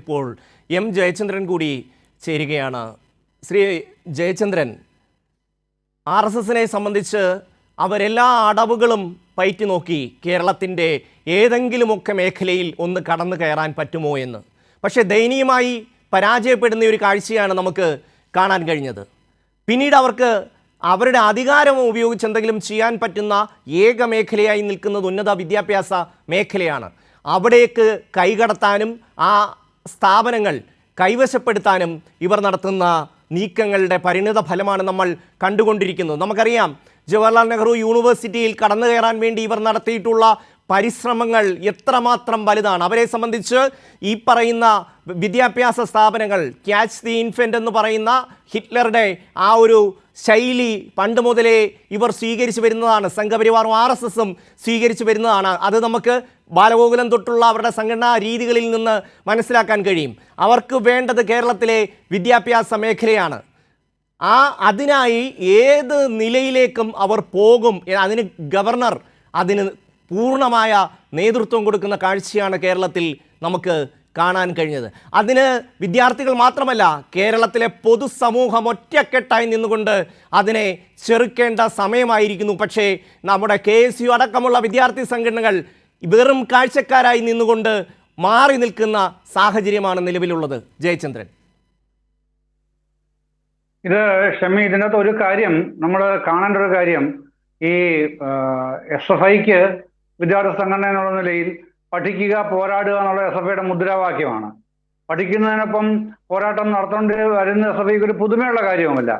ഇപ്പോൾ എം ജയചന്ദ്രൻ കൂടി ചേരുകയാണ്. ശ്രീ ജയചന്ദ്രൻ ആർ എസ് എസിനെ സംബന്ധിച്ച് അവരെല്ലാ അടവുകളും പയറ്റി നോക്കി കേരളത്തിന്റെ ഏതെങ്കിലുമൊക്കെ മേഖലയിൽ ഒന്ന് കടന്നു കയറാൻ പറ്റുമോ എന്ന്. പക്ഷേ ദയനീയമായി പരാജയപ്പെടുന്ന ഒരു കാഴ്ചയാണ് നമുക്ക് കാണാൻ കഴിഞ്ഞത്. പിന്നീട് അവർക്ക് അവരുടെ അധികാരം ഉപയോഗിച്ച് എന്തെങ്കിലും ചെയ്യാൻ പറ്റുന്ന ഏക മേഖലയായി നിൽക്കുന്നത് ഉന്നത വിദ്യാഭ്യാസ മേഖലയാണ്. അവിടേക്ക് കൈകടത്താനും ആ സ്ഥാപനങ്ങൾ കൈവശപ്പെടുത്താനും ഇവർ നടത്തുന്ന നീക്കങ്ങളുടെ പരിണിത ഫലമാണ് നമ്മൾ കണ്ടുകൊണ്ടിരിക്കുന്നത്. നമുക്കറിയാം ജവഹർലാൽ നെഹ്റു യൂണിവേഴ്സിറ്റിയിൽ കടന്നു കയറാൻ വേണ്ടി ഇവർ നടത്തിയിട്ടുള്ള പരിശ്രമങ്ങൾ എത്രമാത്രം വലുതാണ്? അവരെ സംബന്ധിച്ച് ഈ പറയുന്ന വിദ്യാഭ്യാസ സ്ഥാപനങ്ങൾ ക്യാച്ച് ദി ഇൻഫന്റ് എന്ന് പറയുന്ന ഹിറ്റ്ലറുടെ ആ ഒരു ശൈലി പണ്ട് മുതലേ ഇവർ സ്വീകരിച്ചു വരുന്നതാണ്. സംഘപരിവാറും ആർ എസ് എസും സ്വീകരിച്ചു വരുന്നതാണ്. അത് നമുക്ക് ബാലഗോകുലം തൊട്ടുള്ള അവരുടെ സംഘടനാ രീതികളിൽ നിന്ന് മനസ്സിലാക്കാൻ കഴിയും. അവർക്ക് വേണ്ടത് കേരളത്തിലെ വിദ്യാഭ്യാസ മേഖലയാണ്. ആ അതിനായി ഏത് നിലയിലേക്കും അവർ പോകും? അതിന് ഗവർണർ അതിന് പൂർണമായ നേതൃത്വം കൊടുക്കുന്ന കാഴ്ചയാണ് കേരളത്തിൽ നമുക്ക് കാണാൻ കഴിഞ്ഞത്. അതിന് വിദ്യാർത്ഥികൾ മാത്രമല്ല കേരളത്തിലെ പൊതുസമൂഹം ഒറ്റക്കെട്ടായി നിന്നുകൊണ്ട് അതിനെ ചെറുക്കേണ്ട സമയമായിരിക്കുന്നു. പക്ഷേ നമ്മുടെ കെ എസ് യു അടക്കമുള്ള വിദ്യാർത്ഥി സംഘടനകൾ വെറും കാഴ്ചക്കാരായി നിന്നുകൊണ്ട് മാറി നിൽക്കുന്ന സാഹചര്യമാണ് നിലവിലുള്ളത്. ജയചന്ദ്രൻ. ഇത് ഷമി ഇതിനകത്ത് ഒരു കാര്യം നമ്മൾ കാണേണ്ട ഒരു കാര്യം ഈ എസ് എഫ് ഐക്ക് വിദ്യാർത്ഥി സംഘടന എന്നുള്ള നിലയിൽ പഠിക്കുക പോരാടുക എന്നുള്ള എസ് എഫ് ഐയുടെ മുദ്രാവാക്യമാണ്. പഠിക്കുന്നതിനൊപ്പം പോരാട്ടം നടത്തേണ്ടി വരുന്ന എസ് എഫ് ഐക്ക് ഒരു പുതുമയുള്ള കാര്യവുമല്ല.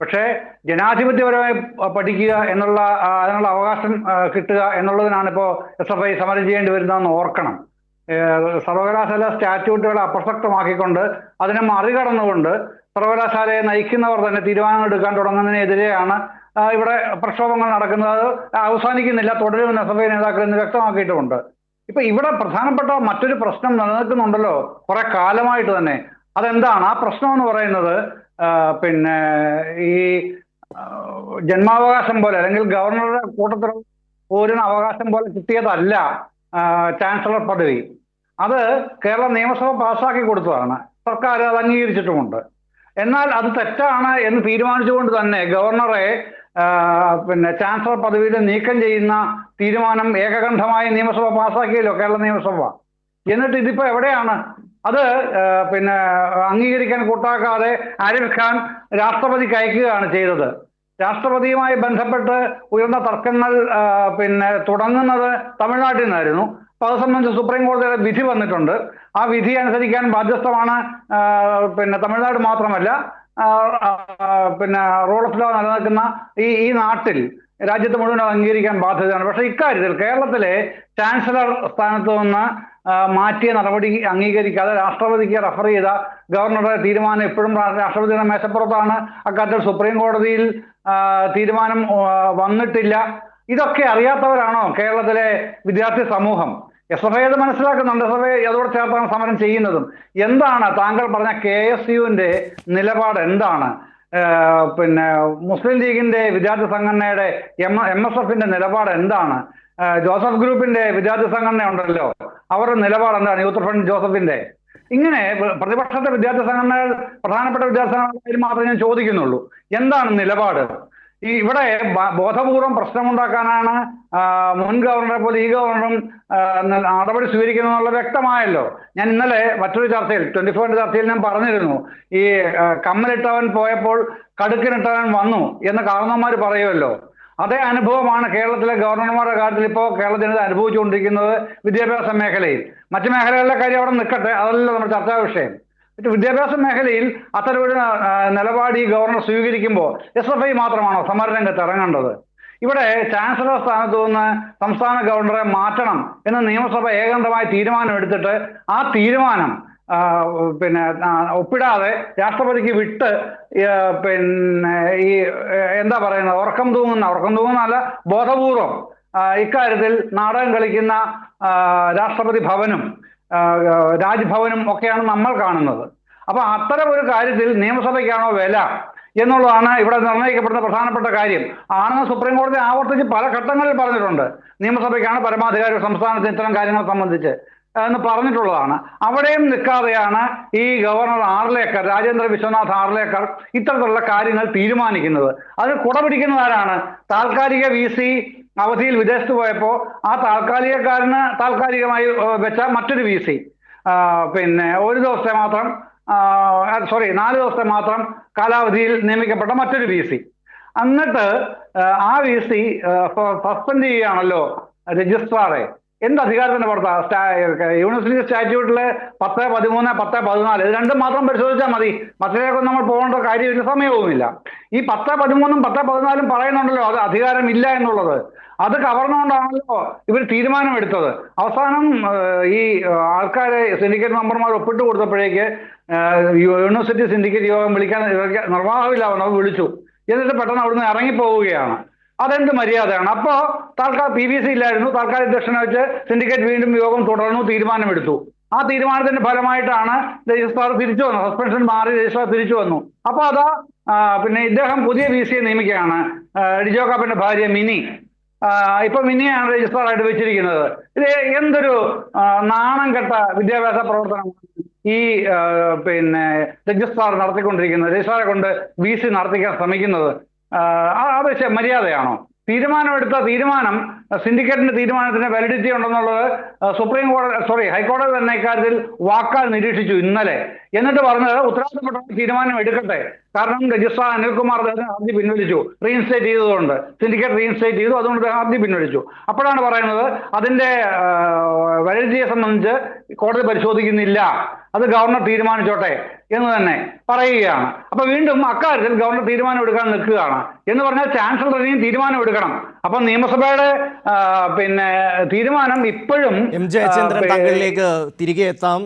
പക്ഷേ ജനാധിപത്യപരമായി പഠിക്കുക എന്നുള്ള അതിനുള്ള അവകാശം കിട്ടുക എന്നുള്ളതിനാണ് ഇപ്പോൾ എസ് എഫ് ഐ സമരം ചെയ്യേണ്ടി വരുന്നതെന്ന് ഓർക്കണം. സർവകലാശാല സ്റ്റാറ്റ്യൂട്ടുകളെ അപ്രസക്തമാക്കിക്കൊണ്ട് അതിനെ മറികടന്നുകൊണ്ട് സർവകലാശാലയെ നയിക്കുന്നവർ തന്നെ തീരുമാനങ്ങൾ എടുക്കാൻ തുടങ്ങുന്നതിനെതിരെയാണ് ഇവിടെ പ്രക്ഷോഭങ്ങൾ നടക്കുന്നത് അവസാനിക്കുന്നില്ല തുടരുമെന്ന് എസ് എഫ് ഐ നേതാക്കൾ ഇന്ന് വ്യക്തമാക്കിയിട്ടുമുണ്ട്. ഇപ്പൊ ഇവിടെ പ്രധാനപ്പെട്ട മറ്റൊരു പ്രശ്നം നിലനിൽക്കുന്നുണ്ടല്ലോ കുറെ കാലമായിട്ട് തന്നെ. അതെന്താണ്? ആ പ്രശ്നം എന്ന് പറയുന്നത് പിന്നെ ഈ ജന്മാവകാശം പോലെ അല്ലെങ്കിൽ ഗവർണറുടെ കൂട്ടത്തിൽ പോരുന്ന അവകാശം പോലെ കിട്ടിയതല്ല ചാൻസലർ പദവി. അത് കേരള നിയമസഭ പാസ്സാക്കി കൊടുത്തതാണ്. സർക്കാർ അത് അംഗീകരിച്ചിട്ടുമുണ്ട്. എന്നാൽ അത് തെറ്റാണ് എന്ന് തീരുമാനിച്ചുകൊണ്ട് തന്നെ ഗവർണറെ പിന്നെ ചാൻസലർ പദവിയിൽ നീക്കം ചെയ്യുന്ന തീരുമാനം ഏകകണ്ഠമായി നിയമസഭ പാസ്സാക്കിയല്ലോ കേരള നിയമസഭ. എന്നിട്ട് ഇതിപ്പോ എവിടെയാണ്? അത് പിന്നെ അംഗീകരിക്കാൻ കൂട്ടാക്കാതെ ആരിഫ് ഖാൻ രാഷ്ട്രപതിക്ക് അയക്കുകയാണ് ചെയ്തത്. രാഷ്ട്രപതിയുമായി ബന്ധപ്പെട്ട് ഉയർന്ന തർക്കങ്ങൾ പിന്നെ തുടങ്ങുന്നത് തമിഴ്നാട്ടിൽ നിന്നായിരുന്നു. അപ്പൊ അത് സംബന്ധിച്ച് സുപ്രീം കോടതിയുടെ വിധി വന്നിട്ടുണ്ട്. ആ വിധി അനുസരിക്കാൻ ബാധ്യസ്ഥമാണ് പിന്നെ തമിഴ്നാട് മാത്രമല്ല പിന്നെ റൂൾ ഓഫ് ലോ നിലനിൽക്കുന്ന ഈ ഈ നാട്ടിൽ രാജ്യത്ത് മുഴുവൻ അംഗീകരിക്കാൻ ബാധ്യതയാണ്. പക്ഷെ ഇക്കാര്യത്തിൽ കേരളത്തിലെ ചാൻസലർ സ്ഥാനത്ത് നിന്ന് മാറ്റിയ നടപടി അംഗീകരിക്കാതെ രാഷ്ട്രപതിക്ക് റഫർ ചെയ്ത ഗവർണറുടെ തീരുമാനം എപ്പോഴും രാഷ്ട്രപതിയുടെ മേശപ്പുറത്താണ്. അക്കാര്യത്തിൽ സുപ്രീം കോടതിയിൽ തീരുമാനം വന്നിട്ടില്ല. ഇതൊക്കെ അറിയാത്തവരാണോ കേരളത്തിലെ വിദ്യാർത്ഥി സമൂഹം? എസ് എഫ് ഐ അത് മനസ്സിലാക്കുന്നുണ്ട്. എസ് എഫ് ഐ അതോടെ ചേർത്താണ് സമരം ചെയ്യുന്നതും. എന്താണ് താങ്കൾ പറഞ്ഞ കെ എസ് യുവിന്റെ നിലപാട് എന്താണ്? പിന്നെ മുസ്ലിം ലീഗിന്റെ വിദ്യാർത്ഥി സംഘടനയുടെ എം എസ് എഫിന്റെ നിലപാട് എന്താണ്? ജോസഫ് ഗ്രൂപ്പിന്റെ വിദ്യാർത്ഥി സംഘടന ഉണ്ടല്ലോ അവരുടെ നിലപാട് എന്താണ്? യൂത്ത് ഫ്രണ്ട് ജോസഫിന്റെ. ഇങ്ങനെ പ്രതിപക്ഷത്തെ വിദ്യാർത്ഥി സംഘടനകൾ പ്രധാനപ്പെട്ട വിദ്യാർത്ഥി സംഘടനകൾ മാത്രമേ ഞാൻ ചോദിക്കുന്നുള്ളൂ. എന്താണ് നിലപാട്? ഈ ഇവിടെ ബോധപൂർവം പ്രശ്നമുണ്ടാക്കാനാണ് മുൻ ഗവർണറെ പോലെ ഈ ഗവർണറും നടപടി സ്വീകരിക്കുന്നു എന്നുള്ളത് വ്യക്തമായല്ലോ. ഞാൻ ഇന്നലെ മറ്റൊരു ചർച്ചയിൽ ട്വന്റി ഫോറിന്റെ ചർച്ചയിൽ ഞാൻ പറഞ്ഞിരുന്നു. ഈ കമ്മലിട്ടവൻ പോയപ്പോൾ കടുക്കിനിട്ടവൻ വന്നു എന്ന് കാരണവന്മാർ പറയുമല്ലോ. അതേ അനുഭവമാണ് കേരളത്തിലെ ഗവർണർമാരുടെ കാര്യത്തിൽ ഇപ്പോൾ കേരള ജനത അനുഭവിച്ചുകൊണ്ടിരിക്കുന്നത് വിദ്യാഭ്യാസ മേഖലയിൽ. മറ്റു മേഖലകളിലെ കാര്യം അവിടെ നിൽക്കട്ടെ അതല്ല നമ്മുടെ ചർച്ചാ വിഷയം വിദ്യാഭ്യാസ മേഖലയിൽ അത്തരമൊരു നിലപാട് ഈ ഗവർണർ സ്വീകരിക്കുമ്പോൾ എസ് എഫ് ഐ മാത്രമാണോ സമരരംഗത്ത് ഇറങ്ങേണ്ടത്? ഇവിടെ ചാൻസലർ സ്ഥാനത്ത് നിന്ന് സംസ്ഥാന ഗവർണറെ മാറ്റണം എന്ന് നിയമസഭ ഏകാന്തമായ തീരുമാനം എടുത്തിട്ട് ആ തീരുമാനം പിന്നെ ഒപ്പിടാതെ രാഷ്ട്രപതിക്ക് വിട്ട് പിന്നെ ഈ എന്താ പറയുന്നത് ഉറക്കം തൂങ്ങുന്ന ഉറക്കം തൂങ്ങുന്നല്ല ബോധപൂർവം ഇക്കാര്യത്തിൽ നാടകം കളിക്കുന്ന രാഷ്ട്രപതി ഭവനും രാജ്ഭവനും ഒക്കെയാണ് നമ്മൾ കാണുന്നത്. അപ്പൊ അത്തരം ഒരു കാര്യത്തിൽ നിയമസഭയ്ക്കാണോ വില എന്നുള്ളതാണ് ഇവിടെ നിർണയിക്കപ്പെടുന്ന പ്രധാനപ്പെട്ട കാര്യം. ആണെന്ന് സുപ്രീം കോടതി ആവർത്തിച്ച് പല ഘട്ടങ്ങളിൽ പറഞ്ഞിട്ടുണ്ട്. നിയമസഭയ്ക്കാണ് പരമാധികാരി സംസ്ഥാനത്തിന് ഇത്തരം കാര്യങ്ങൾ സംബന്ധിച്ച് എന്ന് പറഞ്ഞിട്ടുള്ളതാണ്. അവിടെയും നിൽക്കാതെയാണ് ഈ ഗവർണർ ആർലേക്കർ രാജേന്ദ്ര വിശ്വനാഥ് ആർലേക്കർ ഇത്തരത്തിലുള്ള കാര്യങ്ങൾ തീരുമാനിക്കുന്നത്. അത് കുട പിടിക്കുന്നത് ആരാണ്? താൽക്കാലിക വി സി അവധിയിൽ വിദേശത്ത് പോയപ്പോൾ ആ താൽക്കാലികക്കാരന് താൽക്കാലികമായി വെച്ച മറ്റൊരു വി സി പിന്നെ ഒരു ദിവസത്തെ മാത്രം സോറി നാല് ദിവസത്തെ മാത്രം കാലാവധിയിൽ നിയമിക്കപ്പെട്ട മറ്റൊരു വി സി എന്നിട്ട് ആ വി സി സസ്പെൻഡ് ചെയ്യുകയാണല്ലോ രജിസ്ട്രാറെ. എന്ത് അധികാരത്തിന്റെ പുറത്താ സ്റ്റാ- യൂണിവേഴ്സിറ്റി സ്റ്റാറ്റ്യൂട്ടിലെ പത്ത് പതിമൂന്ന് പത്ത് പതിനാല് ഇത് രണ്ടും മാത്രം പരിശോധിച്ചാൽ മതി. മറ്റേക്കൊന്നും നമ്മൾ പോകേണ്ട കാര്യമില്ല സമയവുമില്ല. ഈ പത്ത് പതിമൂന്നും പത്ത് പതിനാലും പറയുന്നുണ്ടല്ലോ അത് അധികാരം ഇല്ല എന്നുള്ളത്. അത് കവർന്നുകൊണ്ടാണല്ലോ ഇവർ തീരുമാനമെടുത്തത്. അവസാനം ഈ ആൾക്കാരെ സിൻഡിക്കേറ്റ് മെമ്പർമാർ ഒപ്പിട്ട് കൊടുത്തപ്പോഴേക്ക് യൂണിവേഴ്സിറ്റി സിൻഡിക്കേറ്റ് യോഗം വിളിക്കാൻ ഇവർക്ക് നിർവാഹമില്ല അവർ വിളിച്ചു. എന്നിട്ട് പെട്ടെന്ന് അവിടുന്ന് ഇറങ്ങിപ്പോവുകയാണ്. അതെന്ത് മര്യാദയാണ്? അപ്പോ തൽക്കാല പി ബി സി ഇല്ലായിരുന്നു. താൽക്കാലിക അധ്യക്ഷനെ വെച്ച് സിൻഡിക്കേറ്റ് വീണ്ടും യോഗം തുടർന്നു തീരുമാനമെടുത്തു. ആ തീരുമാനത്തിന്റെ ഫലമായിട്ടാണ് രജിസ്ട്രാർ തിരിച്ചു വന്നു സസ്പെൻഷൻ മാറി രജിസ്ട്രാർ തിരിച്ചു വന്നു. അപ്പൊ അതാ പിന്നെ ഇദ്ദേഹം പുതിയ വി സിയെ നിയമിക്കുകയാണ്. ആ, ഡിജോ കാപ്പന്റെ ഭാര്യ മിനി. ഇപ്പൊ മിനിയാണ് രജിസ്ട്രാർ ആയിട്ട് വെച്ചിരിക്കുന്നത്. ഇത് എന്തൊരു നാണം കെട്ട വിദ്യാഭ്യാസ പ്രവർത്തനമാണ് ഈ പിന്നെ രജിസ്ട്രാർ നടത്തിക്കൊണ്ടിരിക്കുന്നത് രജിസ്ട്രാറെ കൊണ്ട് വി സി നടത്തിക്കാൻ ശ്രമിക്കുന്നത്. ആ, അത് മര്യാദയാണോ മര്യാദയാണോ തീരുമാനമെടുത്ത തീരുമാനം സിൻഡിക്കേറ്റിന്റെ തീരുമാനത്തിന് വാലിഡിറ്റി ഉണ്ടെന്നുള്ളത് സുപ്രീം കോടതി സോറി ഹൈക്കോടതി തന്നെ ഇക്കാര്യത്തിൽ വാക്കാൽ നിരീക്ഷിച്ചു ഇന്നലെ. എന്നിട്ട് പറഞ്ഞത് ഉത്തരവാദിത്തപ്പെട്ട തീരുമാനം എടുക്കട്ടെ. കാരണം രജിസ്ട്രാർ അനിൽകുമാർ അദ്ദേഹം ഹർജി പിൻവലിച്ചു. റീഇൻസ്റ്റേറ്റ് ചെയ്തതുകൊണ്ട്. സിൻഡിക്കേറ്റ് റീഇൻസ്റ്റേറ്റ് ചെയ്തു. അതുകൊണ്ട് ഹർജി പിൻവലിച്ചു. അപ്പോഴാണ് പറയുന്നത് അതിന്റെ വാലിഡിറ്റിയെ സംബന്ധിച്ച് കോടതി പരിശോധിക്കുന്നില്ല. അത് ഗവർണർ തീരുമാനിച്ചോട്ടെ എന്ന് തന്നെ പറയുകയാണ്. അപ്പൊ വീണ്ടും അക്കാര്യത്തിൽ ഗവർണർ തീരുമാനം എടുക്കാൻ നിൽക്കുകയാണ്. എന്ന് പറഞ്ഞാൽ ചാൻസലർ ഇനിയും തീരുമാനം എടുക്കണം. അപ്പൊ നിയമസഭയുടെ പിന്നെ തീരുമാനം ഇപ്പോഴും എം ജയചന്ദ്രൻ ആ, പേ- താങ്കളിലേക്ക് തിരികെ എത്താം.